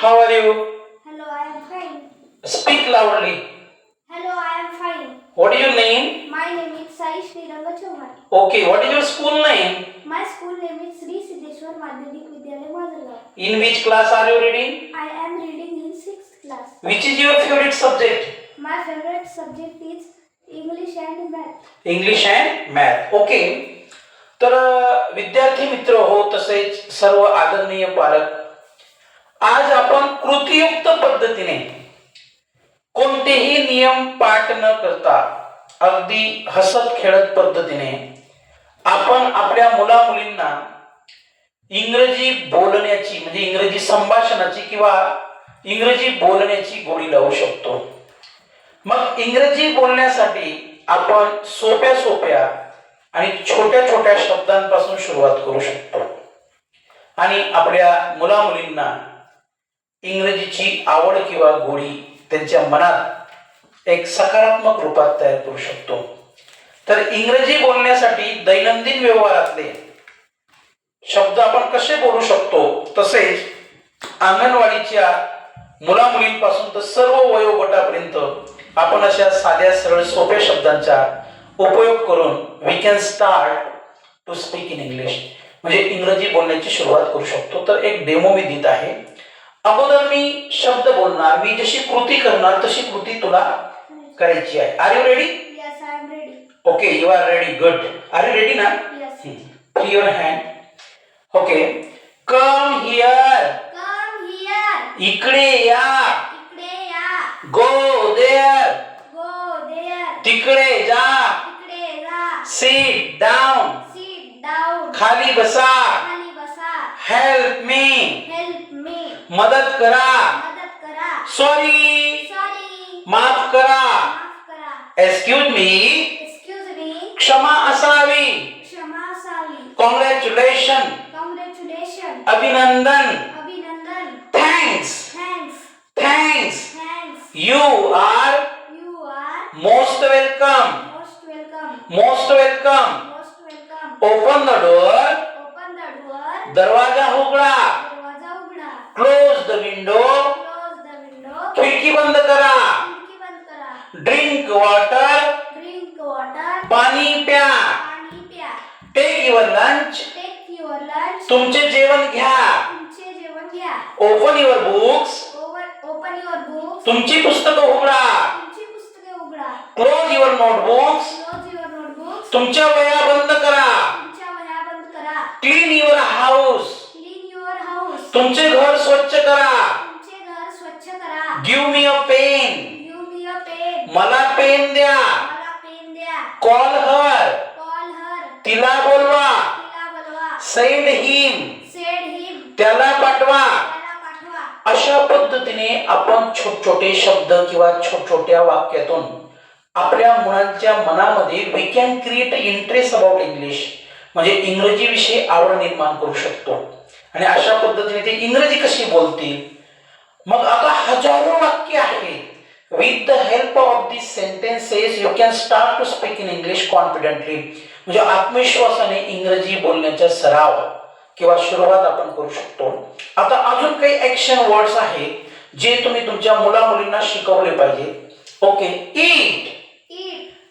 How are you? Hello, I am fine. Speak loudly. Hello, I am fine. What is your name? My name is Sai Sriranga Chauhan. Okay, what is your school name? My school name is Sri Siddheshwar Madhyamik Vidyalaya Mazalgaon. In which class are you reading? I am reading in 6th class. Which is your favorite subject? My favorite subject is English and Math. English and math okay तर अ, विद्यार्थी मित्र हो तसेच सर्व आदरणीय पालक आज आपण कृतीयुक्त पद्धतीने कोणतेही नियम पाठ न करता अगदी हसत खेळत पद्धतीने आपण आपल्या मुला मुलींना इंग्रजी बोलण्याची म्हणजे इंग्रजी संभाषणाची किंवा इंग्रजी बोलण्याची गोडी लावू शकतो. मग इंग्रजी बोलण्यासाठी आपण सोप्या सोप्या आणि छोट्या छोट्या शब्दांपासून सुरुवात करू शकतो. आणि आपल्या मुला मुलींना इंग्रजीची आवड किंवा गोडी त्यांच्या मनात एक सकारात्मक रूपात तयार करू शकतो. तर इंग्रजी बोलण्यासाठी दैनंदिन व्यवहारातले शब्द आपण कसे बोलू शकतो? तसेच अंगणवाडीच्या मुला मुलींपासून तर सर्व वयोगटापर्यंत आपण अशा साध्या सरळ सोप्या शब्दांचा उपयोग करून we can start to speak in English म्हणजे इंग्रजी बोलण्याची सुरुवात करू शकतो. तर एक डेमो मी देत आहे. अगोदर मी शब्द बोलणार मी जशी कृती करणार तशी कृती तुला करायची आहे. Are you ready. Okay you are ready good are you ready ना. Free your hand okay come here. इकडे या. गो Go तिकडे जा. सीट डाऊन खाली बसा. खाली बसा. Help me. मदत करा मदत करा. सॉरी. माफ़ करा माफ़ करा. Excuse me. क्षमा असावी क्षमा असावी. Congratulation Congratulations. अभिनंदन अभिनंदन. Thanks. Thanks. You are most welcome. Most welcome. Open the door. दरवाज़ा उघडा. Close the window Close the window. खिडकी बंद करा खिडकी बंद करा. Drink water Drink water. पाणी प्या पाणी प्या. Take your lunch Take your lunch. तुमचे जेवण घ्या तुमचे जेवण घ्या. Open your books Open your books. तुमची पुस्तकं उघडा तुमची पुस्तके उघडा. Close your notebooks Close your notebooks. तुमच्या वया बंद करा तुमच्या वह्या बंद करा. Clean your house Clean your house. तुमचे घर स्वच्छ करा तुमचे घर स्वच्छ करा. Give me a pen. मला पेन द्या मला पेन द्या. Call her. तिला बोलवा तिला बोलवा. सेंड हिम पाठवा त्याला पाठवा. अशा पद्धतीने आपण छोट छोटे शब्द किंवा छोट छोट्या वाक्यातून आपल्या मुलांच्या मनामध्ये we can create interest about English म्हणजे इंग्रजी विषयी आवड निर्माण करू शकतो आणि अशा पद्धतीने ते इंग्रजी कशी बोलतील? मग आता हजारो वाक्य आहेत. With the help of this sentences you can start to speak in English confidently म्हणजे आत्मविश्वासाने इंग्रजी बोलण्याचा सराव किंवा सुरुवात आपण करू शकतो. आता अजून काही ऍक्शन वर्ड्स आहेत जे तुम्ही तुमच्या मुला मुलींना शिकवले पाहिजे. Okay eat.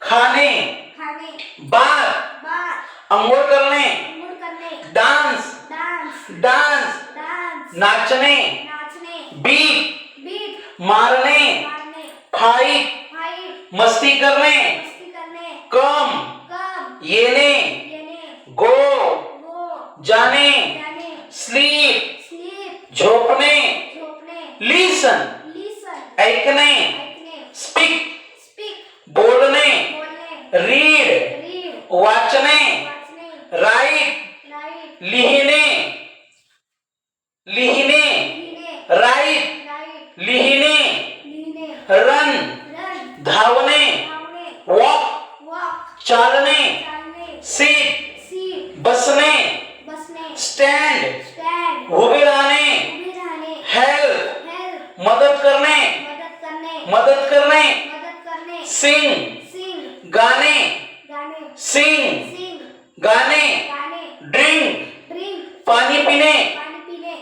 खाणे. करणे. अंघोळ करणे. डान्स डांस नाचने बीट मारने फाइट मस्ती करने कम येने गो जाने स्लीप झोपने लीसन ऐकने स्पीक बोलने रीड वाचने चालने सीट बसने स्टैंड घोबे लाने हेल्प मदद करने मदद करने सिंग गाने सिंग गाने ड्रिंक पानी पीने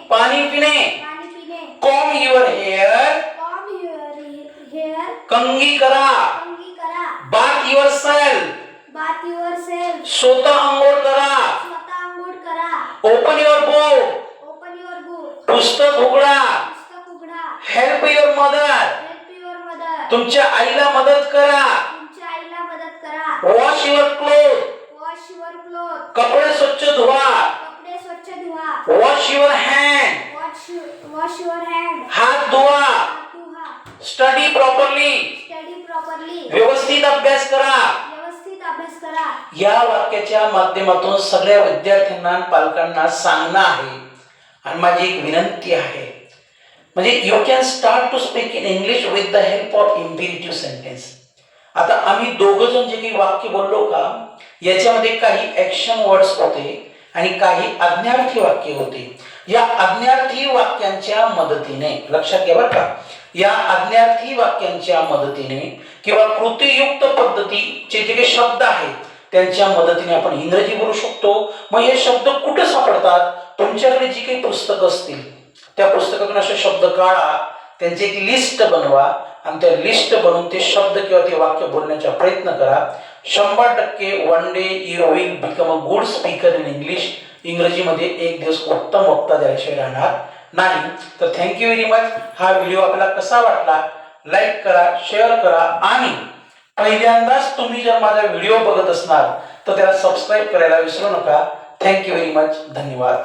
पानी पीने कॉम योर हेयर कंगी करा bath yourself bath yourself स्वतः आंघोळ करा. स्वतः आंघोळ करा. Open your book open your book पुस्तक उघडा. पुस्तक उघडा. Help your mother help your mother तुमच्या आईला मदत करा. तुमच्या आईला मदत करा. Wash your cloth wash your cloth कपडे स्वच्छ धुवा. कपडे स्वच्छ धुवा. Wash your hand wash wash your hand हात धुवा. स्टडी प्रॉपरली स्टडी प्रॉपरली व्यवस्थित अभ्यास करा. या वाक्याच्या माध्यमातून सगळ्या विद्यार्थ्यांना पालकांना सांगणं आहे. आणि माझी एक विनंती आहे. म्हणजे you can start to speak in English with the help of imperative sentence आता आम्ही दोघं जण जे काही वाक्य बोललो का याच्यामध्ये काही ॲक्शन वर्ड्स होते आणि काही अज्ञार्थी वाक्य होते. या अज्ञार्थी वाक्यांच्या मदतीने लक्षात घ्या बरं का या आज्ञार्थी वाक्यांच्या मदतीने किंवा कृतीयुक्त पद्धतीचे जे काही शब्द आहेत त्यांच्या मदतीने आपण इंग्रजी बोलू शकतो. मग हे शब्द कुठे सापडतात? तुमच्याकडे जी काही पुस्तकं असतील त्या पुस्तकातून असे शब्द काढा त्यांची एक लिस्ट बनवा आणि त्या लिस्ट बनवून ते शब्द किंवा ते वाक्य बोलण्याचा प्रयत्न करा. शंभर टक्के one day you will become a good speaker in English इंग्रजीमध्ये एक दिवस उत्तम वक्ता द्यायशिवाय राहणार नाही. तर थँक्यू व्हेरी मच हा व्हिडिओ आपल्याला कसा वाटला? लाईक करा शेअर करा आणि पहिल्यांदाच तुम्ही जर माझा व्हिडिओ बघत असणार तर त्याला सबस्क्राईब करायला विसरू नका. थँक्यू व्हेरी मच धन्यवाद.